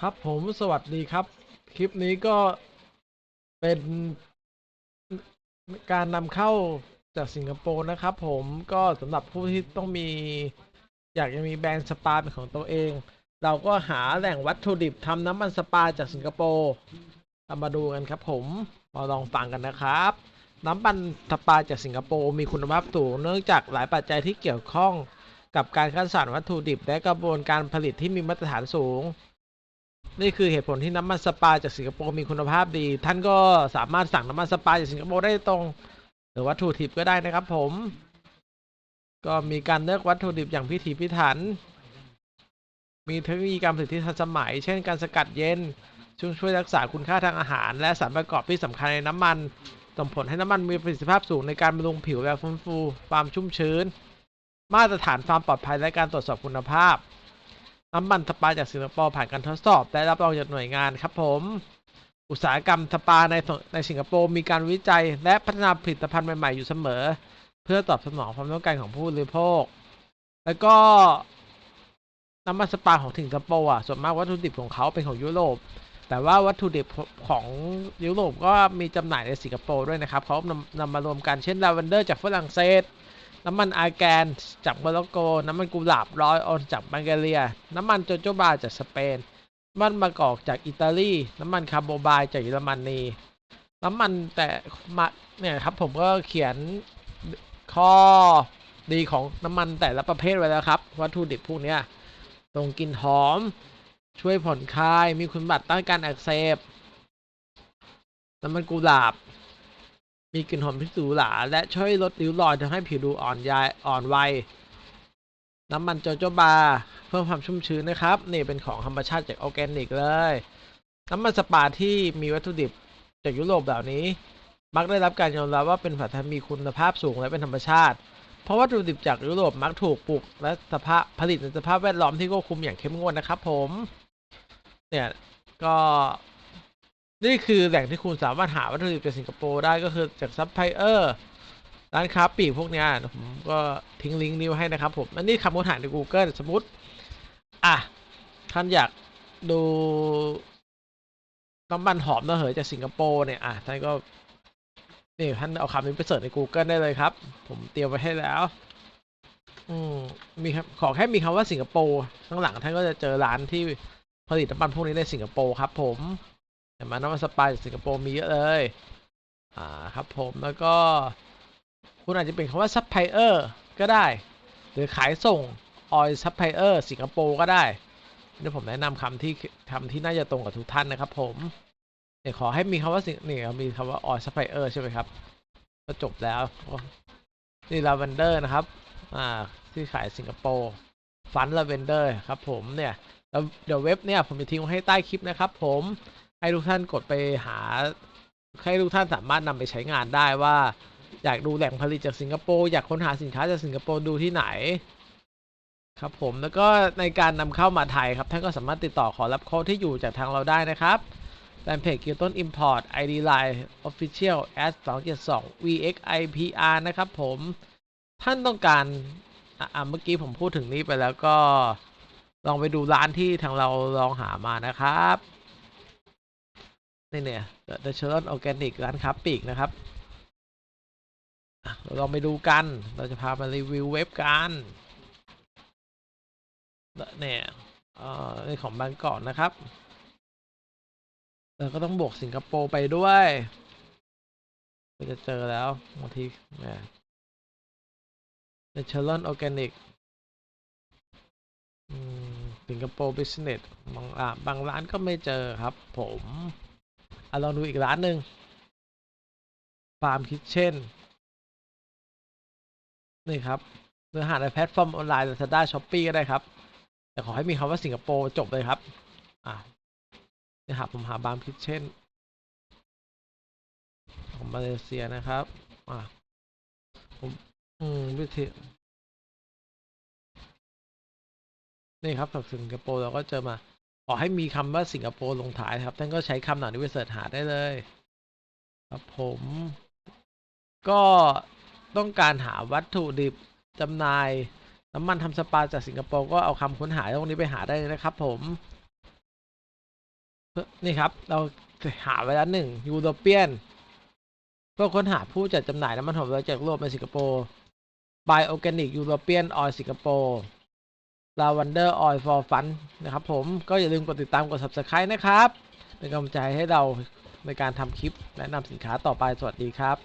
ครับผมสวัสดีครับ คลิปนี้ก็เป็นการนำเข้าจากสิงคโปร์นะครับผมก็สำหรับผู้ที่ต้องมี อยากจะมีแบรนด์สปาเป็นของตัวเอง เราก็หาแหล่งวัตถุดิบทำน้ำมันสปาจากสิงคโปร์เอามาดูกันครับผมมาลองฟังกันนะครับ น้ำมันสปาจากสิงคโปร์มีคุณภาพสูงเนื่องจากหลายปัจจัยที่เกี่ยวข้องกับการคัดสรรวัตถุดิบ และกระบวนการผลิตที่มีมาตรฐานสูง นี่คือเหตุผลที่น้ำมันสปาจากสิงคโปร์มีคุณภาพดี ท่านก็สามารถสั่งน้ำมันสปาจากสิงคโปร์ได้ตรง หรือวัตถุดิบก็ได้นะครับผม ก็มีการเลือกวัตถุดิบอย่างพิถีพิถัน มีเทคโนโลยีการผลิตที่ทันสมัย เช่นการสกัดเย็นช่วยช่วยรักษาคุณค่าทางอาหาร และสารประกอบที่สำคัญในน้ำมันส่งผลให้น้ำมันมีประสิทธิภาพสูงในการบำรุงผิวและฟื้นฟูความชุ่มชื้น มาตรฐานความปลอดภัยและการตรวจสอบคุณภาพ น้ำมันสปาจากสิงคโปร์ผ่านการทดสอบ และรับรองจากหน่วยงานครับผม อุตสาหกรรมสปาในในสิงคโปร์มีการวิจัย และพัฒนาผลิตภัณฑ์ใหม่ ๆ อยู่เสมอ เพื่อตอบสนองความต้องการของผู้บริโภค แล้วก็น้ำมันสปาของสิงคโปร์อะส่วนมากวัตถุดิบของเขาเป็นของยุโรป แต่ว่าวัตถุดิบของยุโรปก็มีจำหน่ายในสิงคโปร์ด้วยนะครับเขานำนำมารวมกันเช่นลาเวนเดอร์จากฝรั่งเศส น้ำมันอาร์แกนจากโมร็อกโก น้ำมันกุหลาบร้อยออนจากบังกเรีย น้ำมันโจโจบาจากสเปน น้ำมันมะกอกจากอิตาลี น้ำมันคาร์โบบายจากเยอรมนีน้ำมันแต่มาเนี่ยครับผมก็เขียนข้อดีของน้ำมันแต่ละประเภทไว้แล้วครับ วัตถุดิบพวกนี้ตรงกลิ่นหอม ช่วยผ่อนคลาย มีคุณสมบัติต้านการอักเสบน้ำมันกุหลาบ มีกลิ่นหอมที่หรูหราและช่วยลดริ้วรอยทำให้ผิวดูอ่อนยายอ่อนวัยน้ำมันโจโจบาเพิ่มความชุ่มชื้นนะครับนี่เป็นของธรรมชาติจากออร์แกนิกเลย น้ำมันสปาที่มีวัตถุดิบจากยุโรปเหล่านี้ มักได้รับการยอมรับว่าเป็นผลิตภัณฑ์มีคุณภาพสูงและเป็นธรรมชาติ เพราะวัตถุดิบจากยุโรปมักถูกปลูกและสภาพผลิตในสภาพแวดล้อมที่ควบคุมอย่างเข้มงวดนะครับ ผม เนี่ยก็ นี่คือแหล่งที่คุณสามารถหาวัตถุดิบจากสิงคโปร์ได้ก็คือจากซัพพลายเออร์ร้านค้าปลีกพวกนี้ผมก็ทิ้งลิงก์นี้ไว้ให้นะครับผมอันนี้คำค้นหาใน Google สมมติ อะ ท่านอยากดูน้ำมันหอมระเหยจากสิงคโปร์เนี่ย อะ ท่านก็ นี่ท่านเอาคำนี้ไปเสิร์ชใน Google ได้เลยครับ ผมเตรียมไว้ให้แล้ว อืมมีครับขอแค่มีคำว่าสิงคโปร์ข้างหลังท่านก็จะเจอร้านที่ผลิตน้ำมันพวกนี้ในสิงคโปร์ครับผม ห็นไหมน้ำมันสปายจากสิงคโปร์มีเยอะเลย อ่าครับผมแล้วก็ คุณอาจจะเป็นคำว่าซัพพลายเออร์ก็ได้ หรือขายส่งออยซัพพลายเออร์สิงคโปร์ก็ได้นี่ผมแนะนำคำที่คำที่น่าจะตรงกับทุกท่านนะครับผมเดี๋ยวขอให้มีคำว่าสิงนี่มีคำว่าออยซัพพลายเออร์ใช่ไหมครับ ก็จบแล้ว นี่ลาเวนเดอร์นะครับ อ่า ที่ขายสิงคโปร์ฟันลาเวนเดอร์ครับผมเนี่ย แล้วเดี๋ยวเว็บเนี่ยผมจะทิ้งไว้ให้ใต้คลิปนะครับผม ให้ทุกท่านกดไปหา ให้ทุกท่านสามารถนำไปใช้งานได้ว่า อยากดูแหล่งผลิตจากสิงคโปร์อยากค้นหาสินค้าจากสิงคโปร์ดูที่ไหน ครับผมแล้วก็ในการนำเข้ามาไทยครับ ท่านก็สามารถติดต่อขอรับโค้ดที่อยู่จากทางเราได้นะครับแฟนเพจกียวต้น Import ID Line Official s 2 7 2 VXIPR นะครับผมท่านต้องการอะอะเมื่อกี้ผมพูดถึงนี้ไปแล้วก็ลองไปดูร้านที่ทางเราลองหามานะครับ นี่เนี่ย The c h i l d r e n Organic ร้านค้าปลีกนะครับเราลองไปดูกัน เราจะพามารีวิวเว็บกันเนี่ยเอ่อในของบางกอกนะครับเราก็ต้องบวกสิงคโปร์ไปด้วยก็จะเจอแล้วบางทีเนี่ย The c h i l d r e n Organic อืมสิงคโปร์บางอะบางร้านก็ไม่เจอครับผม อะลองดูอีกร้านหนึ่งฟาร์มคิ t เช่นนี่ครับเนื้อหาในแพลตฟอร์มออนไลน์ Lazada Shopee ก็ได้ครับ แต่ขอให้มีคำว่าสิงคโปร์จบเลยครับ อะนี่ครับผมหาบาร์มคิ t เช่นของมาเลเซียนะครับ อะผมอืมวิธีนี่ครับจากสิงคโปร์เราก็เจอมา ขอให้มีคำว่าสิงคโปร์ลงท้ายครับท่านก็ใช้คำเหล่านี้ไปเสิร์ชหาได้เลย ครับผม ก็ต้องการหาวัตถุดิบจำหน่ายน้ำมันทำสปาจากสิงคโปร์ก็เอาคำค้นหาตรงนี้ไปหาได้เลยนะครับผม นี่ครับ เราหาไว้แล้วหนึ่งยูโรเปียนเพื่อค้นหาผู้จัดจำหน่ายน้ำมันหอมระจากโลกในสิงคโปร์ Buy Organic European Oil ลาวันเดอร์ออยล์ฟอร์ฟันนะครับผมก็อย่าลืมกดติดตามกด Subscribe นะครับ เป็นกำลังใจให้เราในการทำคลิปแนะนำสินค้าต่อไปสวัสดีครับ